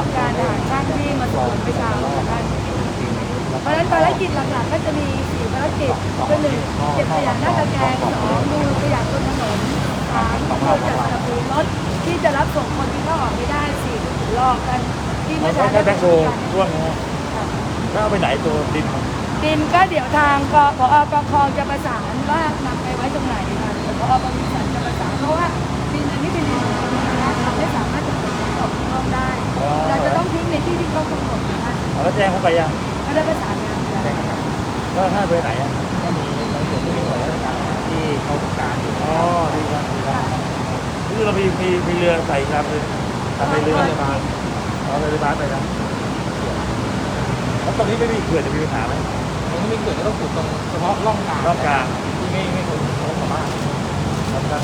กับท่านจัดการทหารช่างที่มาส่งไปเช้ากับท่านเพราะฉะนั้นภารกิจหลักๆก็จะมีสี่ภารกิจคือหนึ่งเก็บขยะหน้าตะแกรงสองดูขยะบนถนนสามเราจัดสนับสนุนรถที่จะรับส่งคนที่เข้าออกไม่ได้สี่รอกันที่เมื่อใช้เช้าแบ็คโฮร่วงนะฮะแล้วเอาไปไหนตัวดินดินก็เดี๋ยวทางกพอกคองจะประสานว่านำไปไว้ตรงไหนค่ะเดี๋ยวพอบริษัทจะประสานเพราะว่า ออกข้างนอกได้ เราจะต้องทิ้งในที่ที่เขากำหนดนะคะเอาแล้วแจ้งเขาไปยังก็ได้ประสานงานกันก็ถ้าไปไหนอะก็มีบางส่วนที่มีหน่วยราชการที่เขาต้องการอยู่อ๋อดีครับดีครับคือเรามีมีมีเรือใส่ครับเลยทำในเรือเลยมาเอาเรือบ้านไปนะแล้วตรงนี้ไม่มีเขื่อนจะมีปัญหาไหมตรงนี้มีเกิดก็ต้องขุดตรงเฉพาะร่องกลางรอบกลางที่ไม่ไม่ควรเขาสามารถ ครับครับ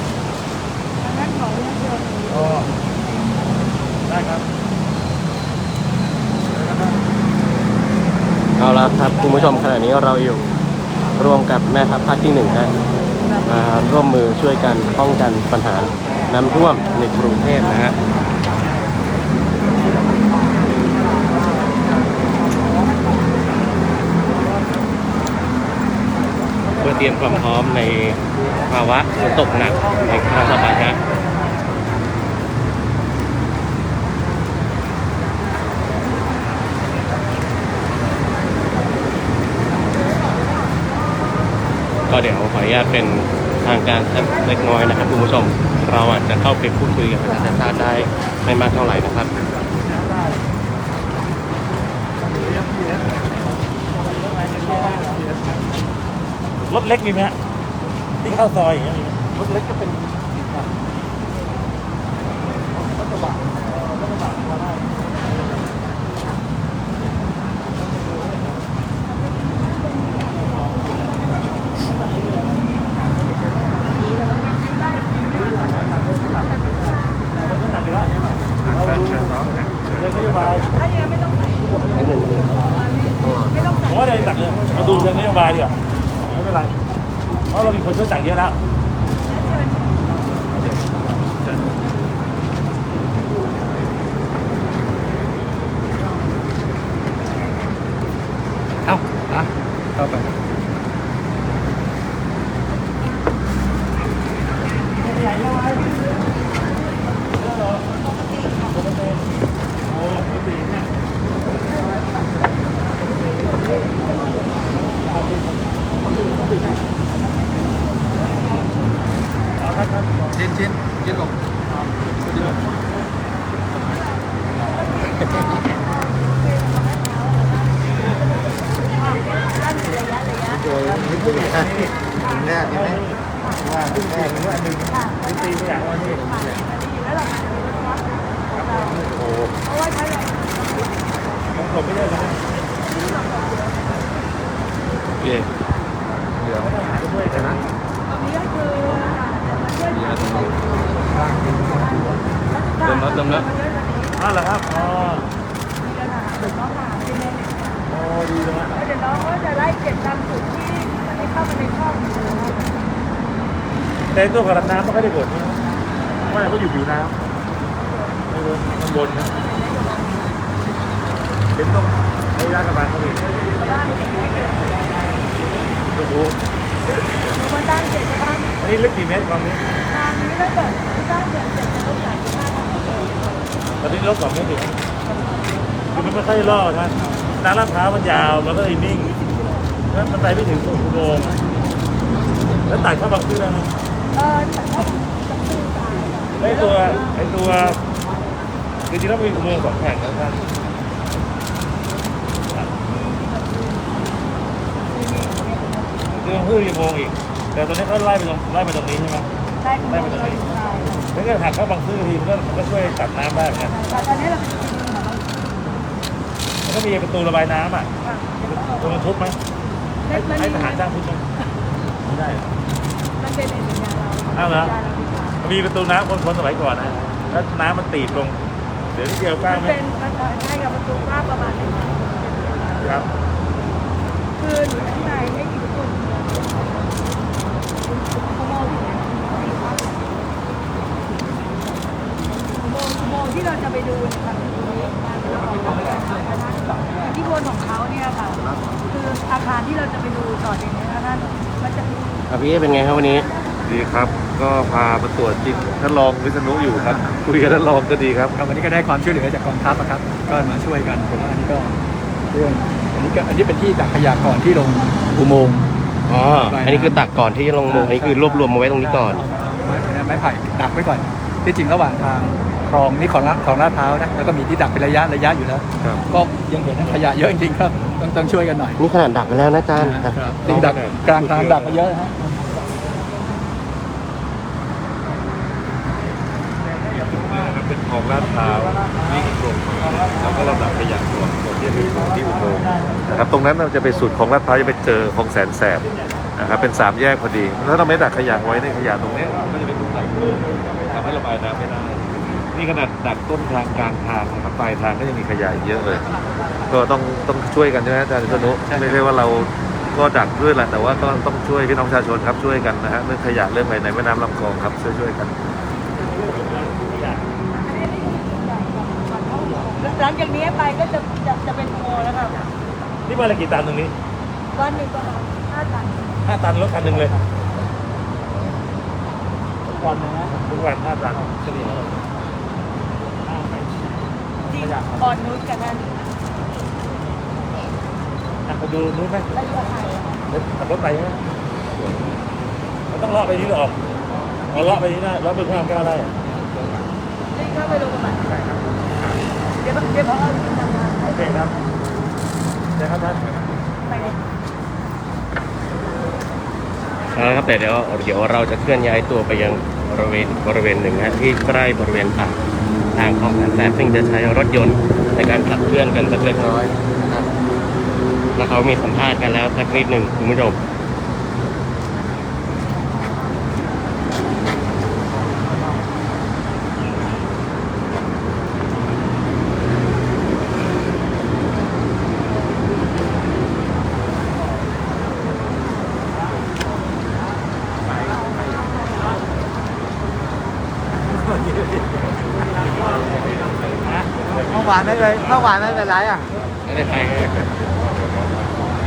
ดังนั้นขอเรื่องเดียว อ๋อได้ครับ เอาละครับคุณผู้ชมขณะนี้เราอยู่ร่วมกับแม่ทัพภาคที่หนึ่งนะมาร่วมมือช่วยกันป้องกันปัญหาน้ำท่วมในกรุงเทพนะฮะเพื่อเตรียมความพร้อมในภาวะฝนตกหนักในครั้งต่อไปฮะ ก็เดี๋ยวขออนุญาตเป็นทางการสักเล็กน้อยนะครับคุณผู้ชม เราอาจจะเข้าไปพูดคุยกับอาจารย์ชาติได้ไม่มากเท่าไหร่นะครับรถเล็กมีไหมฮะที่เข้าซอยอย่างเงี้ยมีไหมรถเล็กก็เป็น เรื่องนโยบาย ถ้ายังไม่ต้องใส่ไม่ต้อง ผมว่าในหลักเนี่ยมาดูเรื่องนโยบายดีกว่าไม่เป็นไร เพราะเรามีคนช่วยสั่งเยอะแล้ว เอ้าอะเข้าไป เช่นเช่นเช่นหลบเช่นหลบ ตัวนิดนึงนะแรกใช่ไหมว่าแรกว่าหนึ่งนิตีไม่อยากว่านี่ แล้วเรา โอ้ เพราะว่าใช้แรง ของผมไม่ได้นะ โอเค เหลือ หาช่วยกันนะ ตรงนี้ก็คือ เหลือตรงนี้ล่างเป็น เริ่มแล้วเริ่มแล้ว อ้าวเหรอครับ อ๋อ มีปัญหาถึงน้องหาที่เล่น อ๋อ ดีเลยนะแล้วเดี๋ยวน้องก็จะไล่เก็บตามจุดที่มันไม่เข้ามาในช่องแต่ตัวกระน้ำไม่ค่อยได้ผลนะว่าก็อยู่ผิวน้ำไม่รู้ข้างบนนะเห็นตรงไอ้ร้านกระบาลเขาเองโอ้โหมันตั้งเจ็ดจะตั้งอันนี้ลึกกี่เมตรความนี้ทางนี้ถ้าเกิดตั้างเจ็ดเจ็ดจะต้องจ่ายค่าตอนนี้ลดสองเมตรถึงคือมันไม่ค่อยล่อนะน้ำลาดพร้าวมันยาวแล้วก็เลยนิ่งแล้วมันไปไม่ถึงอุโมงค์แล้วตัดเข้าบางซื่อแล้วนะเออแต่ถ้าจะซื้อตายไอ้ตัวไอ้ตัวจริงๆแล้วมีอุโมงค์สองแห่งนะท่านคือบางซื่อมีอุโมงค์อีก แต่ตอนนี้ก็ไล่ไปตรงไล่ไปตรงนี้ใช่ไหมได้คุณได้ไปเลยแล้วก็หักเข้าบางซื่อทีมันก็มันก็ช่วยตัดน้ำได้เหมือนกัน แต่ตอนนี้เราเป็น ก็มีประตูระบายน้ำอะตรงทุบไหมให้ทหารจ้างทุบไหมไม่ได้อมันเป็นในสัญญาเราอ้าวเหรอมีประตูน้ำคนๆสมัยก่อนนะแล้วน้ำมันตีบลง เดี๋ยวที่เดียวกล้าไหมเป็นมันใกล้กับประตูกล้าประมาณนี้ครับ คือหนูข้างในไม่กี่ประขามองหโมงที่เราจะไปดูนะคะตรงนี้มาแล้วเรา ธิพลของเขาเนี่ยค่ะคืออาคารที่เราจะไปดูต่อจากนี้นะคะท่านมันจะมีอภิเอ๊เป็นไงครับวันนี้ดีครับ ก็พาปรตรวจจิตท่านรองวิษณุอยู่ครับ คุยกับท่านรองก็ดีครับ ครับวันนี้ก็ได้ความช่วยเหลือจากกองทัพนะครับ ก็มาช่วยกันผมว่าอันนี้ก็เรื่องอันนี้ก็อันนี้เป็นที่ดักขยะก่อนที่ลงอุโมงค์ อ๋ออันนี้คือตักก่อนที่จะลงโมืออันนี้คือรวบรวมมาไว้ตรงนี้ก่อน ไม้ไม้ไผ่ดักไว้ก่อน ที่จริงระหว่างทางคลองนี่ของลาดของลาดพร้านะแล้วก็มีที่ดักเป็นระยะระยะอยู่แล้ว ครับ ก็ ยังเห็นขยะเยอะจริงๆครับ ต้องต้องช่วยกันหน่อยนี่ขนาดดักไปแล้วนะอาจารย์ครับจริงดักกลางทางดักมาเยอะนะฮะเป็นของลาดพร้าววิ่งตรงมาแล้วก็ลำดับขยะก่อนก่อนที่จะถึงที่อุโมงค์นะครับตรงนั้นเราจะไปสุดของลาดพร้าวจะไปเจอของแสนแสบนะครับเป็นสามแยกพอดีถ้าเราไม่ดักขยะไว้ในขยะตรงเนี้ยมันก็จะเป็นตรงไหลทำให้ระบายน้ำไม่ได้ นี่ขนาดดักต้นทางกลางทางนะครับปลายทางก็ยังมีขยะอีกเยอะเลย ก็ต้องต้องช่วยกันใช่ไหมอาจารย์วิษณุไม่ใช่ว่าเราก็ดักด้วยแหละแต่ว่าก็ต้องช่วยพี่น้องประชาชนครับช่วยกันนะฮะเรื่องขยะเรื่องอะไรในแม่น้ำลำคลองครับช่วยช่วยๆกันหลังจากนี้ไปก็จะจะจะเป็นโมแล้วค่ะนี่วันละกี่ตันตรงนี้วันหนึ่งประมาณห้าตันห้าตันรถคันหนึ่งเลยก่อนนะฮะทุกวันห้าตันเฉลี่ย ที่อ่อนนุชกันนั่นอะไปดูนู้นไหมแล้วก็ไทยเดี๋ยวขับรถไปไหมมันต้องเลาะไปนี้หรือออกเอาเลาะไปนี้ได้เลาะไปข้ามก้าวได้อะนี่เข้าไปลงประมาณเดี๋ยวเดี๋ยวพอเอาที่ทำงานโอเคครับเดี๋ยวครับท่านไปเลยเอาละครับแต่เดี๋ยวเดี๋ยวเราจะเคลื่อนย้ายตัวไปยังบริเวณบริเวณหนึ่งนะที่ใกล้บริเวณปาก ทางของแสนแสบซึ่งจะใช้รถยนต์ในการขับเคลื่อนกันสักเล็กน้อยนะครับแล้วเขามีสัมภาษณ์กันแล้วสักนิดหนึ่งคุณผู้ชม เมื่อวานไม่เลยเมื่อวานไม่เป็นไรอะไม่ได้ไป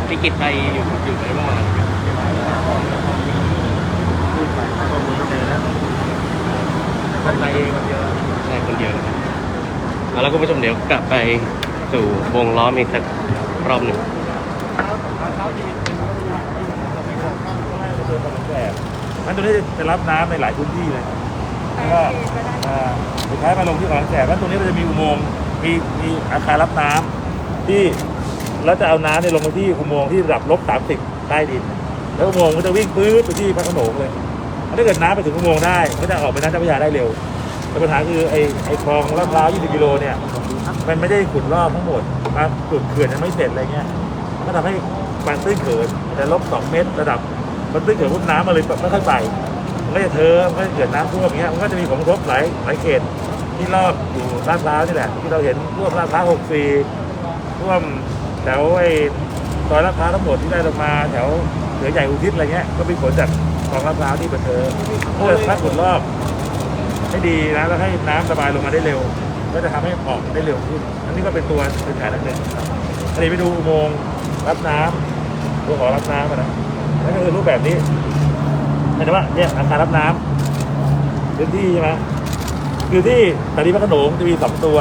พี่กิจไปอยู่อยู่ไหนบ้างคนไปเองคนเดียวใช่คนเดียวนะครับเอาแล้วคุณผู้ชมเดี๋ยวกลับไปสู่วงล้อมอีกสักรอบหนึ่งแบบมันตัวนี้จะรับน้ำในหลายพื้นที่เลยแล้วก็อ่าสุดท้ายมาลงที่ของแสบแล้วตรงนี้มันจะมีอุโมงค์ มีมีอาคารรับน้ำที่แล้วจะเอาน้ำเนี่ยลงไปที่อุโมงค์ที่ระดับลบสามสิบใต้ดิน แล้วอุโมงค์มันจะวิ่งปื๊ดไปที่พระโขนงเลยถ้าเกิดน้ำไปถึงอุโมงค์ได้ก็จะออกไปน้ำเจ้าพระยาได้เร็วแต่ปัญหาคือไอ้ไอ้คลองลาดพร้าว20กิโลเนี่ยมันไม่ได้ขุดรอบทั้งหมดบางจุดเขื่อนยังไม่เสร็จอะไรเงี้ยมันก็ทำให้บางตื้นเขินแต่ลบสองเมตรระดับมันตื้นเขินพุ่น้ำมาเลยแบบไม่ค่อยไปมันก็จะเทอะมันก็จะเกิดน้ำท่วมอย่างเงี้ยมันก็จะมีผลกระทบหลายหลายเขต ที่รอบอยู่ลาดพร้าวนี่แหละที่เราเห็นท่วมลาดพร้าวหกสี่ท่วมแถวไอ้ซอยลาดพร้าวทั้งหมดที่ได้ลงมาแถวเหนือใหญ่อุทิศอะไรเงี้ยก็มีผลจากคลองลาดพร้าวที่มันเทอะเพื่อถ้าขุดรอบให้ดีนะแล้วให้น้ำระบายลงมาได้เร็ว ก็จะทำให้ออกได้เร็วขึ้นอันนี้ก็เป็นตัวเป็นแผนอันหนึ่งอันนี้ไปดูอุโมงค์รับน้ำตัวของรับน้ำอะนะนั่นก็คือรูปแบบนี้เห็นไหมว่าเนี่ยอาคารรับน้ำพื้นที่ใช่ไหม คือที่สถานีพระโขนงจะมีสองตัว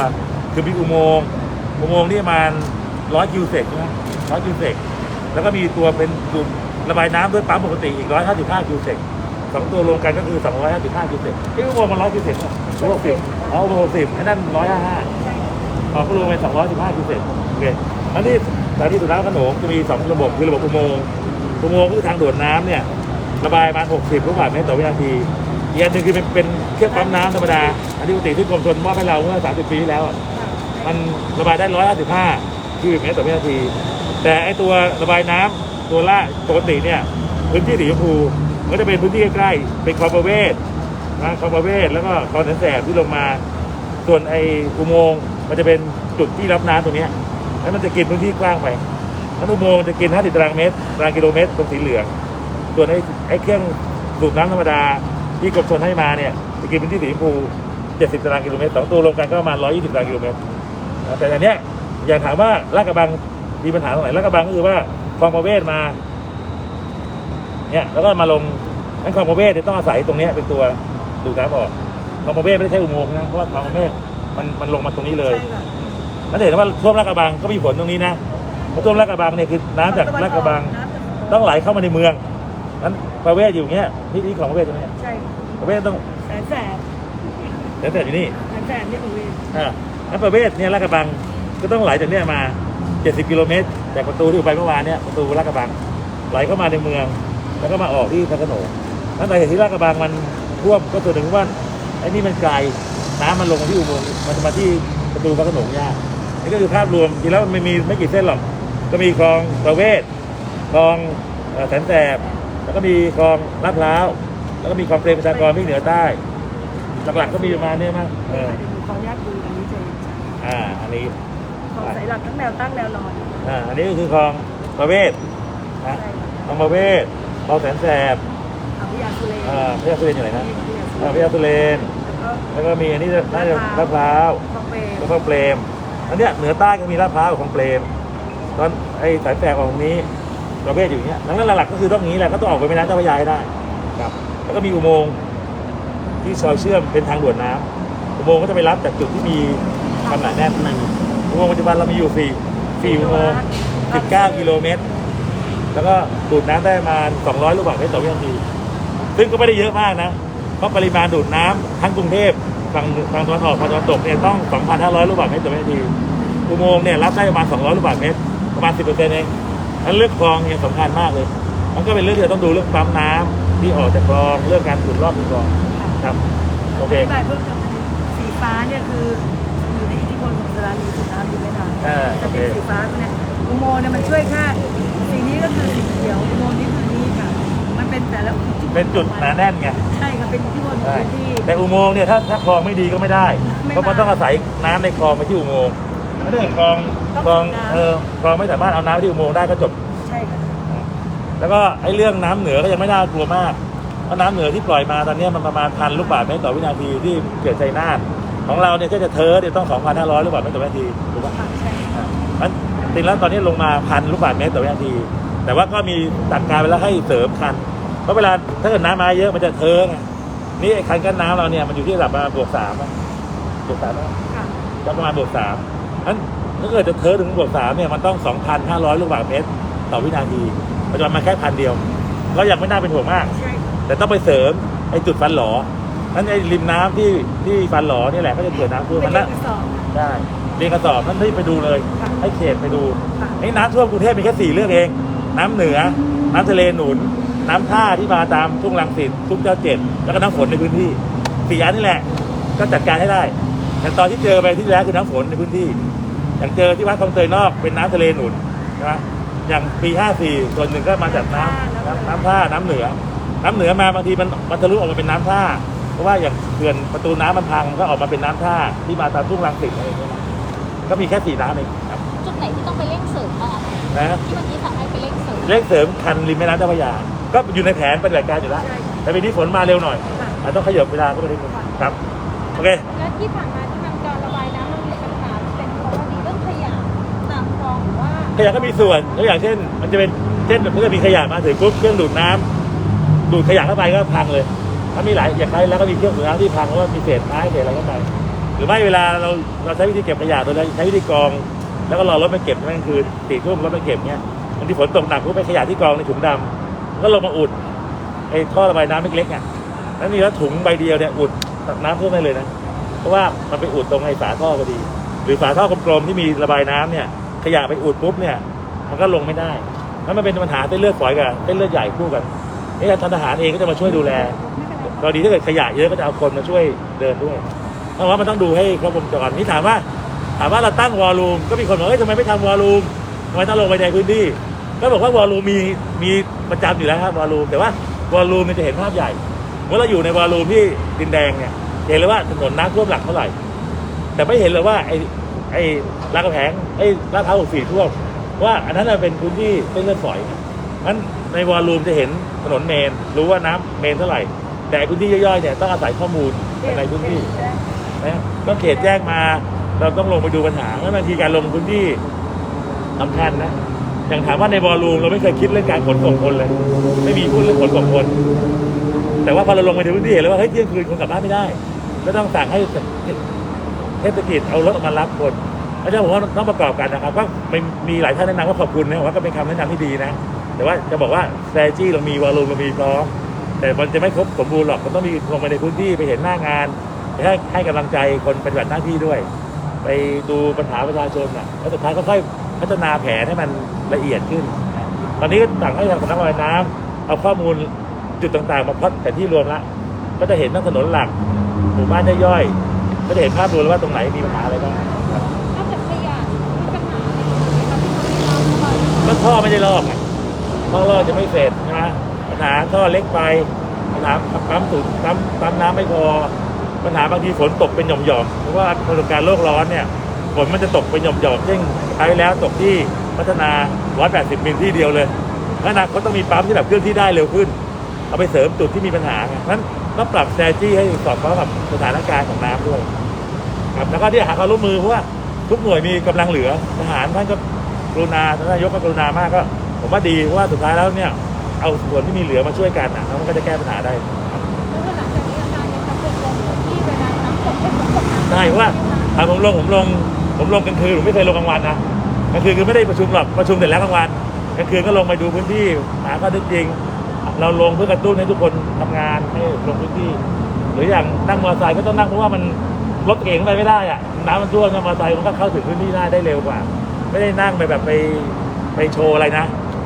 คือมีอุโมงค์อุโมงค์นี่ประมาณร้อยคิวเซกใช่ไหมร้อยคิวเซกแล้วก็มีตัวเป็นจุดระบายน้ำด้วยปั๊มปกติอีกร้อยห้าสิบห้าคิวเซกสองตัวรวมกันก็คือ255คิวเซกที่อุโมงค์มัน100คิวเซกร้อยหกสิบเอาอุโมงค์หกสิบไอ้นั่น155ออกก็รวมเป็น215คิวเซกโอเคอันนี้สถานีสูบน้ำขนงจะมี2ระบบคือระบบอุโมงค์อุโมงค์คือทางด่วนน้ำเนี่ยระบายมา 60 ลูกบาศก์เมตรต่อวินาที อีกอันหนึงคือเป็นเป็นเครื่องปั๊มน้ำธรรมดา อันที่ปกติที่กรมชลมอบให้เราเมื่อ 30 ปีที่แล้วอะมันระบายได้ 155คิวเมตรต่อวินาที แต่ไอตัวระบายน้ำตัวล่าปกติเนี่ยพื้นที่สีชมพูมันก็จะเป็นพื้นที่ใกล้ๆเป็นคลองประเวศนะคลองประเวศแล้วก็คลองแสนแสบที่ลงมา ส่วนไออุโมงค์มันจะเป็นจุดที่รับน้ำตรงเนี้ยแล้วมันจะกินพื้นที่กว้างไปแล้วอุโมงค์จะกิน 50 ตารางเมตรตารางกิโลเมตรตรงสีเหลือง ส่วนไอ้ไอ้เครื่องสูบน้ำธรรมดา ที่กรมชลให้มาเนี่ยจะกินพื้นที่สีชมพู70ตารางกิโลเมตรสองตัวรวมกันก็ประมาณ120ตารางกิโลเมตรนะแต่อันเนี้ยอย่างถามว่าลาดกระบังมีปัญหาตรงไหนลาดกระบังก็คือว่าคลองประเวศมาเนี่ยแล้วก็มาลงนั้นคลองประเวศเนี่ยต้องอาศัยตรงเนี้ยเป็นตัวดูดน้ำออกคลองประเวศไม่ได้ใช้อุโมงค์นะเพราะว่าคลองประเวศมันมันลงมาตรงนี้เลยใช่ค่ะนั่นเห็นว่าท่วมลาดกระบังก็มีผลตรงนี้นะเพราะท่วมลาดกระบังเนี่ยคือน้ำจากลาดกระบังต้องไหลเข้ามาในเมืองนั้น ประเวศอยู่อย่างเงี้ยที่ที่คลองประเวศใช่ไหมเนี่ยใช่ประเวศต้องแสนแสบเดี๋ยวแต่อยู่นี่แสนแสบนี่ของเวรอ่านั้นประเวศเนี่ยลาดกระบังก็ต้องไหลจากเนี่ยมา 70 กิโลเมตรจากประตูที่ผมไปเมื่อวานเนี่ยประตูลาดกระบังไหลเข้ามาในเมือง แล้วก็มาออกที่พระโขนงนั้นแต่เหตุที่ลาดกระบังมันท่วมก็ส่วนหนึ่งว่าไอ้นี่มันไกลน้ำมันลงมาที่อุโมงค์มันจะมาที่ประตูพระโขนงยากนี่ก็คือภาพรวมจริงแล้วมันไม่มีไม่กี่เส้นหรอกก็มีคลองประเวศคลองเอ่อแสนแสบ แล้วก็มีคลองลาดพร้าวแล้วก็มีคลองเปรมประชากรวิ่งเหนือใต้ หลักๆก็มีประมาณเนี้ยมั้งเออเดี๋ยวหนูขออนุญาตดูอันนี้จะเห็นชัดอ่าอันนี้ของสายหลักทั้งแนวตั้งแนวนอนอ่าอันนี้ก็คือคลองประเวศนะใช่ค่ะคลองประเวศคลองแสนแสบอภิยาสุเรนอ่าพระยาสุเรนอยู่ไหนนะออ่าพภิระยายาสุเรนแล้วก็แล้วก็มีอันนี้น่าจะลาดพร้าวคลองเปรมแล้วก็เปรมอันเนี้ยเหนือใต้ก็มีลาดพร้าวกับคลองเปรมตอนไอ้สายแสบออกตรงนี้ ประเวศอยู่อย่างเงี้ยดังนั้นหลักๆก็คือต้องอย่างนี้แหละก็ต้องออกไปแม่น้ำเจ้าพระยาให้ได้ครับ แล้วก็มีอุโมงค์ที่ซอยเชื่อมเป็นทางด่วนน้ำอุโมงค์ก็จะไปรับจากจุดที่มีความหนาแน่นนั่นอุโมงค์ปัจจุบันเรามีอยู่สี่สี่อุโมงค์19กิโลเมตร แล้วก็ดูดน้ำได้ประมาณ200ลูกบาศก์เมตรต่อวินาที ซึ่งก็ไม่ได้เยอะมากนะ เพราะปริมาณดูดน้ำทั้งกรุงเทพฝั่งฝั่งตะวันออกฝั่งตะวันตกเนี่ยต้อง 2,500 ลูกบาศก์เมตรต่อวินาที อุโมงค์เนี่ยรับได้ประมาณ 200 ลูกบาศก์เมตร ประมาณ 10%เอง นั้นเรื่องคลองเนี่ยสำคัญมากเลย มันก็เป็นเรื่องที่เราต้องดูเรื่องปั๊มน้ำที่ออกจากคลองเรื่องการสูบรอบคลองครับโอเคอธิบายเพิ่มเติมสีฟ้าเนี่ยคืออยู่ในอิทธิพลของสถานีสูบน้ำอยู่ไม่นานอ่าจะโอเคเป็นสีฟ้าตัวเนี่ยอุโมงค์เนี่ยมันช่วยแค่สีนี้ก็คือสีเขียวอุโมงค์นี้คือนี้ค่ะ มันเป็นแต่ละอิทธิพลเป็นจุดหนาแน่นไงใช่ค่ะเป็นอิทธิพลของใช่พื้นที่แต่อุโมงค์เนี่ยถ้าถ้าคลองไม่ดีก็ไม่ได้ไม่เพราะมันได้ต้องอาศัยน้ำในคลองไปที่อุโมงค์ถ้าเกิดคลองต้อง คลองสูบน้ำเออคลองไม่สามารถเอาน้ำไปที่อุโมงค์ได้ก็จบ ใช่ค่ะแล้วก็ไอ้เรื่องน้ำเหนือก็ยังไม่น่ากลัวมากเพราะน้ำเหนือที่ปล่อยมาตอนนี้มันประมาณพันลูกบาศก์เมตรต่อวินาทีที่เกิดใจน่านของเราเนี่ยถ้าจะเทอเนี่ยต้อง 2,500 ลูกบาศก์เมตรต่อวินาทีถูกปะค่ะใช่อะมันจริงแล้วตอนนี้ลงมาพันลูกบาศก์เมตรต่อวินาที แต่ว่าก็มีตัดการไปแล้วให้เสริมคัน เพราะเวลาถ้าเกิดน้ำมาเยอะมันจะเทอไงนี่ไอ้คันกั้นน้ำเราเนี่ยมันอยู่ที่ระดับประมาณบวกสามอะบวกสามอะค่ะก็ประมาณบวกสามนั้น ถ้าเกิดจะเทอถึงบวกสามเนี่ยมันต้อง 2,500 ลูกบาศก์เมตร ต่อวินาทีปัจจุบันมาแค่พันเดียว ก็ยังไม่น่าเป็นห่วงมากใช่ค่ะแต่ต้องไปเสริมไอ้จุดฟันหลอนั้นไอ้ริมน้ำที่ที่ฟันหลอนี่แหละก็จะเกิดน้ำท่วมเป็มันนเรื่อน่ะงที่สองใช่เรียนกระสอบนั่นที่ไปดูเลยค่ะให้เขตไปดูค่ะไอ้น้ำท่วมกรุงเทพมีแค่สี่เรื่องเอง น้ำเหนือ น้ำทะเลหนุน น้ำท่าที่มาตามทุ่งลังสิตทุ่งเจ้าเจ็ดแล้วก็น้ำฝนในพื้นที่สี่อันนี่แหละ ก็จัดการให้ได้อย่างตอนที่เจอไปที่แล้วคือน้ำฝนในพื้นที่ อย่างเจอที่วัดคลองเตยนอกเป็นน้ำทะเลหนุนใช่ไหมอย่างปี54ส่วนหนึ่งก็มาจากน้ำน้ำน้ำท่าน้ำเหนือ น้ำเหนือมาบางทีมันมันทะลุออกมาเป็นน้ำท่าเพราะว่าอย่างเขื่อนประตูน้ำมันพังก็ออกมาเป็นน้ำท่าที่มาตามทุ่งลังสิตอะไรอย่างเงี้ยนะก็มีแค่สี่น้ำเองครับจุดไหนที่ต้องไปเร่งเสริมบ้างอะคะนะที่เมื่อกี้สั่งให้ไปเร่งเสริมเร่งเสริมคันริมแม่น้ำเจ้าพระยาก็อยู่ในแผนปฏิบัติการอยู่แล้วใช่ค่ะแต่ปีนี้ฝนมาเร็วหน่อยค่ะอาจต้องขยับเวลาก็ไปนิดนึงครับโอเคและที่ผ่านมา ขยะก็มีส่วนตัวอย่างเช่น มันจะเป็นเช่นถ้าเกิดมีขยะมาถึงปุ๊บเครื่องดูดน้ำดูดขยะเข้าไปก็พังเลย ถ้ามีหลายอย่างไรแล้วก็มีเครื่องดูดน้ำที่พังเพราะว่ามีเศษไม้เศษอะไรเข้าไป หรือไม่เวลาเราเราใช้วิธีเก็บขยะโดยเราใช้วิธีกรอง แล้วก็รอรถไปเก็บนั่นคือสี่ทุ่มรถไปเก็บเนี้ยบางทีฝนตกหนักปุ๊บไปขยะที่กองในถุงดำก็ลงมาอุดไอ้ท่อระบายน้ำเล็กๆอะแล้วนี่แล้วถุงใบเดียวเนี่ยอุดตักน้ำท่วมได้เลยนะ เพราะว่ามันไปอุดตรงไอ้ฝาท่อพอดี หรือฝาท่อกลมๆที่มีระบายน้ำเนี่ย ขยะไปอุดปุ๊บเนี่ย มันก็ลงไม่ได้แล้วมันเป็นปัญหาเส้นเลือดฝอยกับเส้นเลือดใหญ่คู่กันนี่ทางทหารเองก็จะมาช่วยดูแลกรณีถ้าเกิดขยะเยอะก็จะเอาคนมาช่วยเดินด้วยเพราะว่ามันต้องดูให้ครบวงจรนี่ถามว่า ถามว่าเราตั้งวอลลุ่มก็มีคนบอกเฮ้ยทำไมไม่ทำวอลลุ่มทำไมต้องลงไปในพื้นที่ ก็บอกว่าวอลลุ่มมีมีประจำอยู่แล้วครับวอลลุ่มแต่ว่าวอลลุ่มมันจะเห็นภาพใหญ่เมื่อเราอยู่ในวอลลุ่มที่ดินแดงเนี่ยเห็นเลยว่าถนนน้ำท่วมหลักเท่าไหร่ แต่ไม่เห็นเลยว่าไอ้ไอ้ รามกำแพงไอ้ลาดพร้าวหกสี่ท่วมว่าอันนั้นนะเป็นพื้นที่เส้นเลือดฝอยนั้นในวอลลุ่มจะเห็นถนนเมน รู้ว่าน้ำเมนเท่าไหร่ แต่พื้นที่ย่อยๆเนี่ยต้องอาศัยข้อมูลในพื้นที่นะก็เขตแจ้งมา เราต้องลงไปดูปัญหาแล้วบางทีการลงพื้นที่สำคัญนะอย่างถามว่าในบอลลูมเราไม่เคยคิดเรื่องการขนส่งคนเลย ไม่มีพูดเรื่องขนส่งคน แต่ว่าพอเราลงไปในพื้นที่เห็นแล้วว่าเฮ้ยเที่ยงคืนคนกลับบ้านไม่ได้ก็ต้องสั่งให้เทศกิจเอารถออกมารับคน เพราะฉะนั้นผมว่าต้องประกอบกันนะครับก็มีมีหลายท่านแนะนำว่าขอบคุณนะผมว่าก็เป็นคำแนะนำที่ดีนะ แต่ว่าจะบอกว่า s t r a t e g y เรามีวอลลุ่มเรามีพร้อมแต่มันจะไม่ครบสมบูรณ์หรอกมันต้องมีลงไปในพื้นที่ไปเห็นหน้างานไปให้ให้กำลังใจคนปฏิบัติหน้าที่ด้วย ไปดูปัญหาประชาชนอะแล้วสุดท้ายก็ค่อยพัฒนาแผนให้มันละเอียดขึ้น ตอนนี้ก็สั่งให้ทางสำนักระบายน้ำเอาข้อมูลจุดต่างๆ มาพล็อตแผนที่รวมละก็จะเห็นทั้งถนนหลักหมู่บ้านย่อยๆก็จะเห็นภาพรวมว่าตรงไหนมีปัญหาอะไรบ้าง ก็ท่อไม่ได้ลอกไงท่อลอกจะไม่เสร็จใช่ไหมปัญหาท่อเล็กไปปัญหาปั๊มสูบปั๊มปั๊มน้ำไม่พอ ปัญหาบางทีฝนตกเป็นหย่อมๆเพราะว่าปรากฏการณ์โลกร้อนเนี่ยฝนมันจะตกเป็นหย่อมๆเช่นครั้งที่แล้วตกที่พัฒนา 180 มิลที่เดียวเลยเพราะฉะนั้นเขาต้องมีปั๊มที่แบบเคลื่อนที่ได้เร็วขึ้น เอาไปเสริมจุดที่มีปัญหาไงเพราะฉะนั้นก็ปรับแซจี้ให้สอดคล้องกับสถานการณ์ของน้ำด้วยครับแล้วก็ที่หาความร่วมมือเพราะว่าทุกหน่วยมีกำลังเหลือทหารท่านก็ รุณาท่านนายกก็กรุณามากก็ ผมว่าดีเพราะว่าสุดท้ายแล้วเนี่ย เอาส่วนที่มีเหลือมาช่วยกันนะแล้วมันก็จะแก้ปัญหาได้แล้วก็หลังจากนี้อาจารย์ยังจะเป็นลงพื้นที่เวลาน้ำตกให้ฝนตกหนักใช่เพราะว่าอะผมลงผมลงผมลงกลางคืนผมไม่เคยลงกลางวันนะกลางคืนคือไม่ได้ประชุมหรอกประชุมเสร็จแล้วกลางวันกลางคืนก็ลงไปดูพื้นที่หาข้อเท็จจริง เราลงเพื่อกระตุ้นให้ทุกคนทำงานให้ลงพื้นที่ หรืออย่างนั่งมอเตอร์ไซค์ก็ต้องนั่งเพราะว่ามันรถเก่งไปไม่ได้อะน้ำมันท่วมนะมอเตอร์ไซค์มันก็เข้าถึงพื้นที่ได้ได้เร็วกว่า ไม่ได้นั่งไปแบบไปไปโชว์อะไรนะ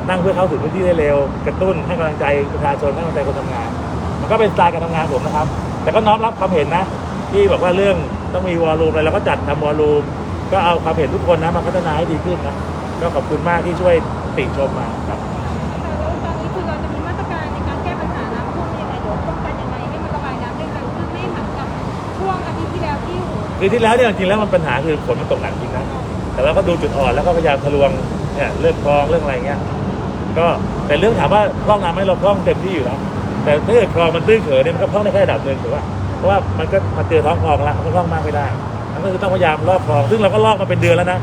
นั่งเพื่อเข้าถึงพื้นที่ได้เร็ว กระตุ้นให้กำลังใจประชาชนให้กำลังใจคนทำงาน มันก็เป็นสไตล์การทำงานผมนะครับ แต่ก็น้อมรับความเห็นนะ ที่บอกว่าเรื่องต้องมีวอลลุ่มอะไรเราก็จัดทำวอลลุ่มก็เอาความเห็นทุกคนนะมาพัฒนาให้ดีขึ้นนะก็ขอบคุณมากที่ช่วยติชมมาครับแล้วตอนนี้คือเราจะมีมาตรการในการแก้ปัญหาน้ำท่วมยังไงเดี๋ยวป้องกันยังไงให้มันระบายน้ำได้เร็วขึ้นไม่เหมือนกับช่วงอาทิตย์ที่แล้วที่โอ้โหคือที่แล้วเนี่ยจริงๆแล้วมันปัญหาคือฝนมันตกหนักจริงนะ แต่เราก็ดูจุดอ่อนแล้วก็พยายามทะลวงเนี่ยเรื่องคลองเรื่องอะไรเงี้ยก็แต่เรื่องถามว่าพร่องน้ำไหมเราพร่องเต็มที่อยู่แล้วแต่ถ้าเกิดคลองมันตื้นเขินเนี่ยมันก็พร่องได้แค่ระดับหนึ่งถือว่าเพราะว่ามันก็มาเจอท้องคลองแล้วมันก็พร่องมากไม่ได้มันก็คือต้องพยายามลอกคลอง ซึ่งเราก็ลอกมาเป็นเดือนแล้วนะ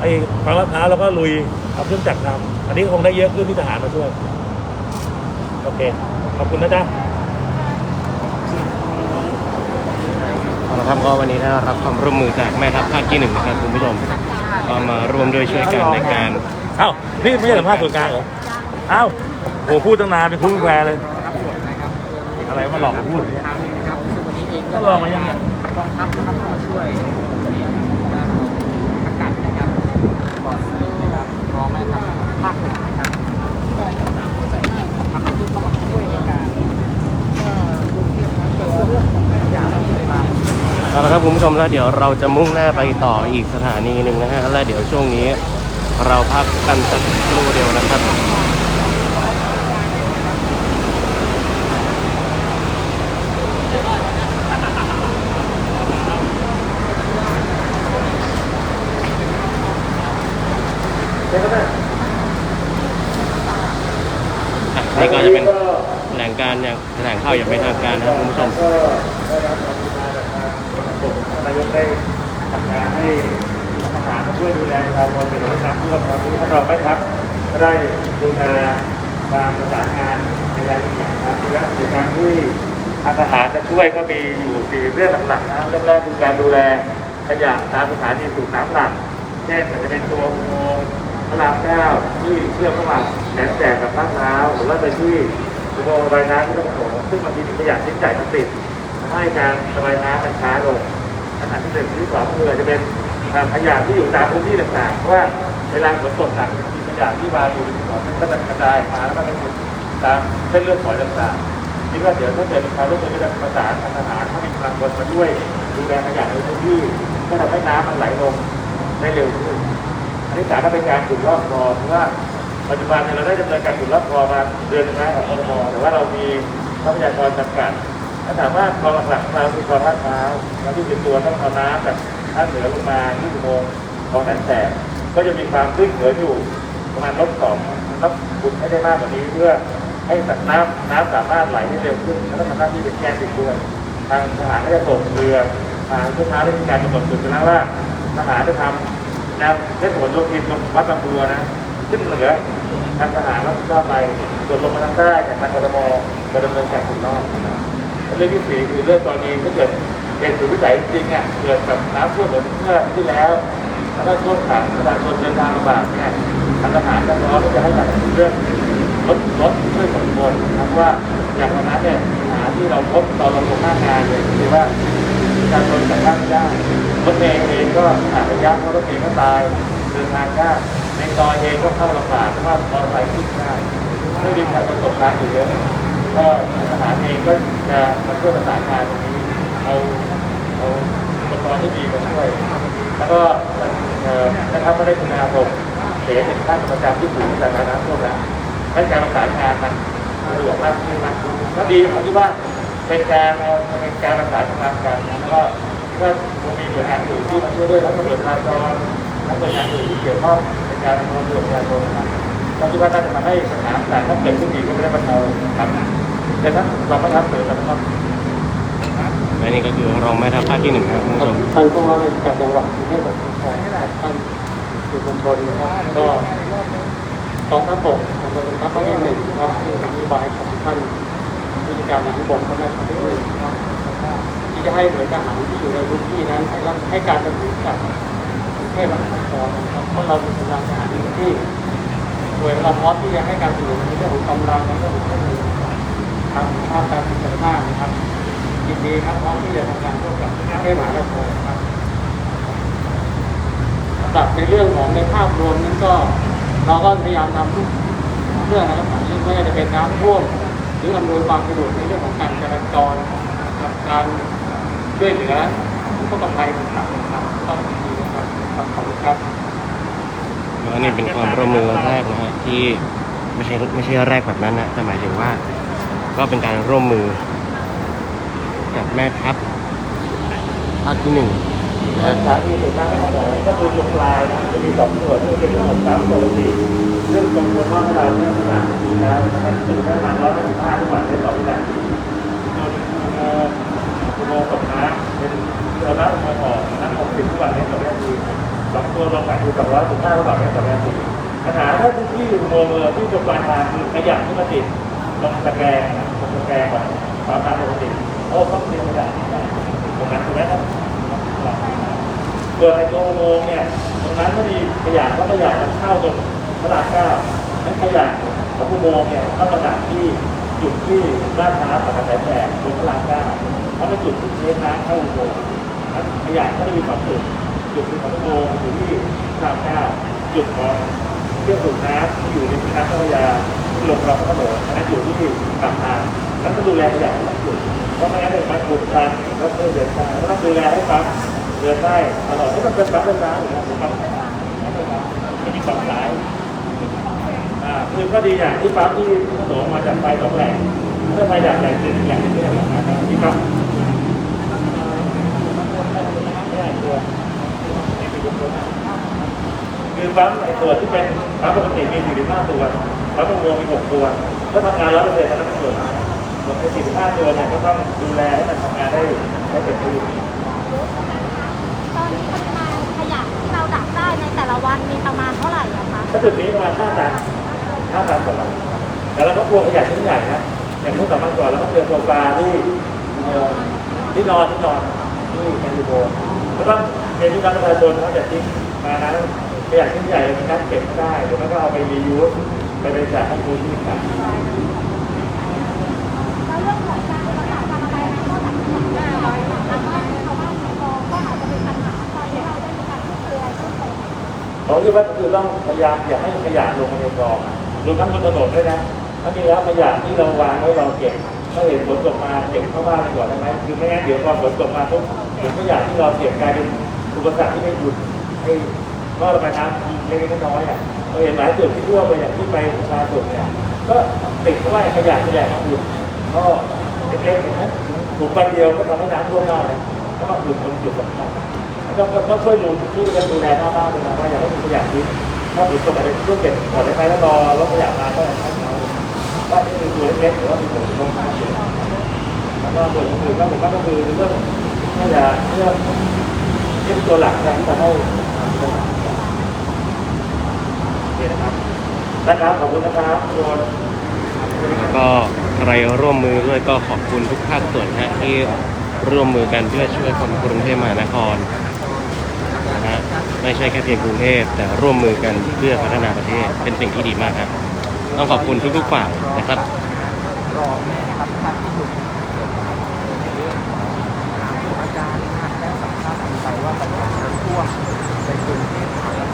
ไอ้คลองลาดพร้าวเราก็ลุยเอาเครื่องจักรทำอันนี้คงได้เยอะขึ้นที่ทหารมาช่วยโอเคขอบคุณนะจ๊ะเอาละครับก็วันนี้ได้รับความร่วมมือจากแม่ทัพภาคที่หนึ่งนะครับคุณผู้ชม ก็มาร่วมด้วยช่วยกันในการ เอ้า นี่ไม่ใช่สัมภาษณ์ส่วนกลางเหรอ เอ้าโหพูดตั้งนานเป็นคุ้งแควเลย อะไรมาหลอกผมพูดอย่างเงี้ยก็ลองมายังไงกองทัพนะครับเข้ามาช่วยในด้านของอากาศนะครับก่อนนะครับรองแม่ทัพภาคหนึ่งนะครับก็ทำที่เข้ามาช่วยในการก็ดูเทียบนะเกี่ยวกับเรื่องของขยะที่มา เอาละครับคุณผู้ชมแล้วเดี๋ยวเราจะมุ่งหน้าไปต่ออีกสถานีหนึ่งนะฮะและเดี๋ยวช่วงนี้เราพักกันสักครู่เดียวนะครับนี่ก็จะเป็นแถลงการอย่างแถลงข่าวอย่างเป็นทางการนะครับคุณผู้ชมได้รับความกรุณาจากทางผมนายกได้ทำงานให้ทหารมาช่วยดูแลประชาชนเป็นน้ำท่วมครับที่ท่านรองแม่ทัพก็ได้ดูแลการประสานงานในรายละเอียดครับและกิจกรรที่ทางทหารจะช่วยก็มีอยู่สี่เรื่องหลักๆนะเรื่องแรกคือการดูแลขยะตามสถานีสูบน้ำหลักเช่นจะเป็นตัวอุโมงค์พระรามเก้าที่เชื่อมระหว่างแหลมแสนกับลาดพร้าวหรือว่าไปที่อุโมงค์ระบายน้ำที่ต้องโถซึ่งบางทีขยะชิ้นใหญ่มันติดให้การระบายน้ำมันช้าลง อันที่หนึ่งที่สองคืออาจจะเป็นขยะที่อยู่ตามพื้นที่ต่างๆเพราะว่าเวลาฝนตกหนักมีขยะที่มาอยู่ในถนนมันก็จะกระจายมาแล้วก็ไปอยู่ตามเส้นเลือดฝอยต่างๆคิดว่าเดี๋ยวถ้าเกิดมีความร่วมมือก็จะประสานทางทหารเข้ามีกำลังคนมาช่วยดูแลขยะในพื้นที่เพื่อทำให้น้ำมันไหลลงได้เร็วขึ้นอันที่สามก็เป็นการขุดลอกคลองเพราะว่าปัจจุบันเนี่ยเราได้ดำเนินการขุดลอกคลองมาเดือนนึงแล้วของกรทมแต่ว่าเรามีทรัพยากรจำกัด ถ้าถามว่าคลองหลักๆของเราคือคลองลาดพร้าวแล้วที่เป็นตัวต้องเอาน้ำจากท่าเหนือลงมาที่อุโมงค์คลองแสนแสบก็จะมีความตื้นเขินอยู่ประมาณลบสองต้องขุดให้ได้มากกว่านี้เพื่อให้สัดน้ำน้ำสามารถไหลได้เร็วขึ้นแล้วก็ทำหน้าที่เป็นแกนติดด้วยทางทหารก็จะส่งเรือทางทุกท้าได้มีการกำหนดจุดไปแล้วว่าทหารจะทำนะเส้นหัวโยธินตรงวัดบางบัวนะขึ้นเหนือทางทหารรับผิดชอบไปส่วนลงมาทางใต้จากทางกทมจะดำเนินการถูกต้องนะ เรื่องที่สี่คือเรื่องกรณีถ้าเกิดเหตุสุดวิสัยจริงอะเกิดกับน้ำท่วมเหมือนเมื่อที่แล้วแล้วก็ท่วมขังประชาชนเดินทางลำบากเนี่ยทางทหารก็พร้อมที่จะให้การเรื่องรถรถช่วยขนคนนะครับว่าอย่างวันนั้นเนี่ยปัญหาที่เราพบตอนเราลงหน้างานเนี่ยคือว่าประชาชนสัญชาติไม่ได้รถเมล์เองก็อาจจะยากเพราะรถเมล์ก็ตายเดินทางยากในซอยเองก็เข้าลำบากเพราะว่ามอเตอร์ไซค์ขึ้นได้ไม่มีการประสบการณ์อยู่เยอะ ก็ทหารเองก็จะมาช่วยประสานงานตรงนี้เอาเอาอุปกรณ์ที่ดีมาช่วย แล้วก็เอ่อนะครับไม่ได้คุณอาผมเสียเป็นท่านประจำที่ศูนย์สาธารณสุขแล้วให้การประสานงานมันสะดวกมากขึ้นมากขึ้นก็ดีผมคิดว่าเป็นการเป็นการประสานงานกันแล้วก็ก็มีหน่วยงานอื่นที่มาช่วยด้วยแล้วก็หน่วยงานจรและหน่วยงานอื่นที่เกี่ยวข้องในการดำเนินประชาชนนะครับเราคิดว่าน่าจะทำให้ปัญหาต่างๆถ้าเกิดขึ้นอีกก็ไม่ได้บรรเทาครับ แต่ถ้าเราไม่ทำเสริมนะครับและนี่ก็คือรองแม่ทัพภาคที่หนึ่งครับคุณผู้ชมท่านผู้ว่าราชการจังหวัดกรุงเทพมหานครท่านสื่อมวลชนนะครับก็กองทัพบกกองทัพบกภาคที่หนึ่งนะครับที่นโยบายของท่านผู้จัดการทหารบกท่านนายกที่หนึ่งนะครับที่จะให้หน่วยทหารที่อยู่ในพื้นที่นั้นให้รับให้การสนับสนุนกับกรุงเทพมหานครนะครับเพราะเราเป็นกำลังทหารในพื้นที่โดยเราพร้อมที่จะให้การสนับสนุนในเรื่องของกำลังในเรื่องของเครื่องมือทางภาคการศึกษานะครับยินดีครับพร้อมที่จะทำงานร่วมกับกรุงเทพมหานครครับสำหรับในเรื่องของในภาพรวมนั้นก็ เราก็พยายามทำทุกเรื่องนะครับไม่ว่าจะเป็นน้ำท่วมหรืออำนวยความสะดวกในเรื่องของการจราจรกับการช่วยเหลือผู้ประสบภัยต่างๆครับก็ดีนะครับขอบคุณครับแล้วนี่เป็นความร่วมมือแรกนะฮะที่ไม่ใช่ไม่ใช่แรกแบบนั้นนะแต่หมายถึงว่า ก็เป็นการร่วมมือกับแม่ทัพภาคที่หนึ่งนะฮะสานีสุดท้ายของก็คือตรงปลายนะจะมีสองส่วนที่เป็นเรื่องของน้ำปกติเรื่งตรงบนห้องเราเนี่ยขนาดแล้นะครับถึงประมาณร้อยสิบห้าจังหวัดในต่อวินาทีจนเอ่ออุโมงตกน้ำเป็นเรือน้ำอุโมงค์ออกน้ำหกสิบจังหวัดในต่อวินาทีสองตัวรวมกันคือสองร้อยสิบห้าจังหวัดในต่อวินาทีปัญหาถ้าที่ที่อุโมงค์เรือที่ตรงปลายทางคือขยะที่มาติด ตรงตะแกรงนะตะแกรงก่อนความน้ำปกติโอ้ต้องติดขยะตรงนั้นถูกไหมครับส่วนในตัวโมงเนี่ยตรงนั้นก็มีขยะก็ขยะมันเข้าตรงพระรามเก้านั้นขยะของอุโมงเนี่ยก็ประกาศที่จุดที่ราดน้ำปากกาแสแตกตรงพระรามเก้าเพราะเป็นจุดที่เช็คน้ำเข้าอุโมงค์นั้นขยะก็จะมีสองจุดจุดหนึ่ของอุโมงค์อยู่ที่พระรามเก้าจุดของ เครื่องสูบน้ำที่อยู่ในแม่น้ำเจ้าพระยาที่ลงลองพระโขนงอันนั้นอยู่ที่ปากทางนั้นก็ดูแลขยะทั้งสองจุดเพราะไม่งั้นเนี่ยมันอุดตันแล้วก็เดือเดร้อนก็ต้องดูแลให้ปั๊มเดินได้ตลอดที่มันเป็นปั๊มเป็นร้านอยู่แล้วปั๊มมันมีสองสายอ่าคือก็ดีอย่างที่ปั๊มที่ขนมมาจากไฟสองแหล่งถ้าไฟจากแหล่งหนึ่งแหล่งหนึ่งก็จะทำงานได้ที่ปั๊มได้ตัวนี่คือตัว คือปั๊มไอ้ตัวที่เป็นปั๊มปกติมีสี่สิบห้าตัวปั๊มประมวลมีหกตัวถ้าทำงานร้อยเปอร์เซ็นต์มันต้องส่วนส่วนในสี่สิบห้าตัวเนี่ยก็ต้องดูแลให้มันทำงานได้ได้เต็มที่ตอนนี้ปริมาณขยะที่เราดักได้ในแต่ละวันมีประมาณเท่าไหร่อะคะถ้าจุดนี้ประมาณห้าตันห้าตันต่อวันแต่เราก็กลัวขยะชิ้นใหญ่นะอย่างเมื่อสองวันก่อนเราก็เจอโซฟาที่เอ่อที่นอนที่นอนที่แคนดิโบก็ต้องเป็นที่ร้านประชาชนเขาจะทิ้งมานั้นข ยะชิ้นใหญ่มีการเก็บได้หรือไม่ก็เอาไปรียูสไปบริจาคให้ผู้ที่มีการแล้วเรื่องของการประกาศการระบายน้ำก็หลังจากนี้เราแล้วก็ชาวบ้านชาวกองก็อาจจะเป็นปัญหาตอนที่เราได้มีการพูดคุยอะไรเพิ่มเติมผมคิดว่าคือต้องพยายามอย่าให้ขยะลงมาในคลองรวมทั้งบนถนนด้วยนะถ้ามีแล้วขยะที่เราวางไว้เราเก็บถ้าเห็นฝนตกมาเก็บเข้าบ้านไปก่อนได้ไหมคือไม่งั้นเดี๋ยวพอฝนตกมาปุ๊บขยะที่เราเก็บกลายเป็นอุปสรรคที่ไม่หยุดให้ ก็ระบายน้ำเล็กๆน้อยๆอะเราเห็นหลายจุดที่ท่วไปอย่างที่ไปประชาสุดเนี่ยก็ติดไว้ขยะนี่แหละครับคุณก็เล็กๆนไหมถุงใบเดียวก็ทำให้น้ำท่วมได้ก็มาหยุดตรงจุดสำคัญก็ก็ก็ช่วยดูช่วยกันดูแลหน้าบ้านด้วยนะว่าอย่าให้มีขยะทิ้งถ้าถึงตรงอะไรช่วยเก็บก่อนได้ไหมแล้วรอรถขยะมาก็ให้เขาว่านี่คือตัวเล็กๆหรือว่ามีผลลงมาอยู่แล้วก็ส่วนอื่นก็ผมว่าก็คือเรื่องขยะเรื่องเรื่องตัวหลักนะที่จะให้โอเค นะครับนะครับขอบคุณนะครับทุกคนแล้วก็ใครร่วมมือด้วยก็ขอบคุณทุกภาคส่วนฮะที่ร่วมมือกันเพื่อช่วยคนกรุงเทพมหานครนะฮะไม่ใช่แค่เพียงกรุงเทพแต่ร่วมมือกันเพื่อพัฒนาประเทศเป็นสิ่งที่ดีมากครับต้องขอบคุณทุกๆฝ่ายนะครับรองนะครับท่านที่อยู่อาจารย์นะครับได้สัมภาษณ์ไปว่าปัญหาน้ำท่วมในกรุงเท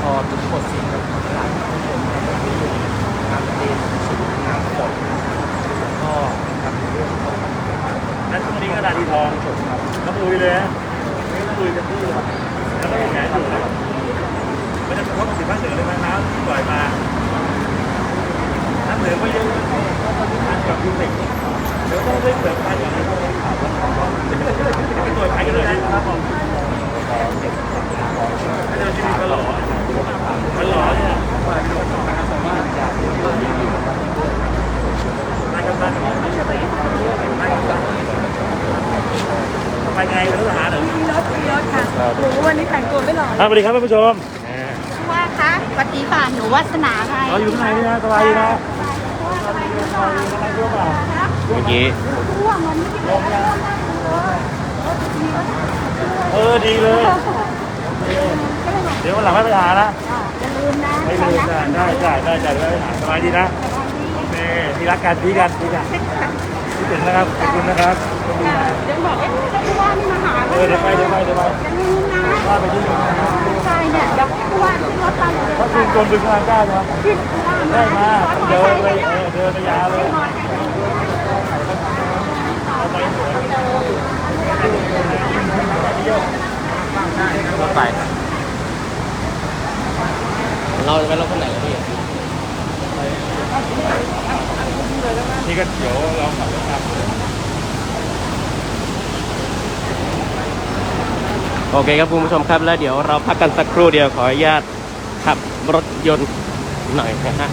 พอถึงบทุกคนสิ่งกับหลายผู้ชมที่อยู่น้ำเต็นสูงน้ำฝนแล้วก็กับเรื่องของนั่นตรงนี้กระดาษดีทองก็ลุยเลยนะไม่ต้องลุยจะพูดแล้วก็ยังไงอยู่ไม่ได้เฉพาะสิบภาคเหนือเลยนะน้ำที่ปล่อยมาน้ำเหนือไม่เยอะน้ำกับยูเล็กเดี๋ยวต้องเล่นแบบพันอย่างนี้ตัวใครกันเลยนะครับผมไม่ได้ที่นี่ก็หล่อมันหล่อเนี่ยนายกำนันไปไงเป็นทหารเหรอ มีรถมีรถค่ะโอ้โหวันนี้ แต่งตัวไม่หล่อสวัสดีครับท่านผู้ชมว่าคะสวัสดีค่ะหนูวัฒนาไงเราอยู่ข้างในนี่นะสบายดีนะเมื่อกี้ท่วมมันไม่ได้ท่วมนะคุณรถเออดีเลย เดี๋ยววันหลังไม่ไปหานะอย่าลืมนะไม่ลืมได้ได้ได้ได้ได้ได้หาสบายดีนะนี่ที่รักกันที่กันที่กัน ที่ถึงนะครับขอบคุณนะครับเดี๋ยวบอกเอ๊ะแล้วผู้ว่าไม่มาหาเออเดี๋ยวไปเดี๋ยวไปเดี๋ยวไปอย่าลืมนะว่าไปที่นี่นะครับใช่เนี่ยเดี๋ยวผู้ว่าขึ้นรถตามเลยถ้าคุณกรมดึงพลังก้าวนะครับขึ้นผู้ว่าได้มาขอเดินไปเลยเลยเออเดินไปยาวเลยรถไฟเราจะไปรถคันไหนกันพี่ นี่ก็เขียวเราขับรถตามโอเคครับคุณผู้ชมครับแล้วเดี๋ยวเราพักกันสักครู่เดียวขออนุญาตขับรถยนต์หน่อยนะฮะ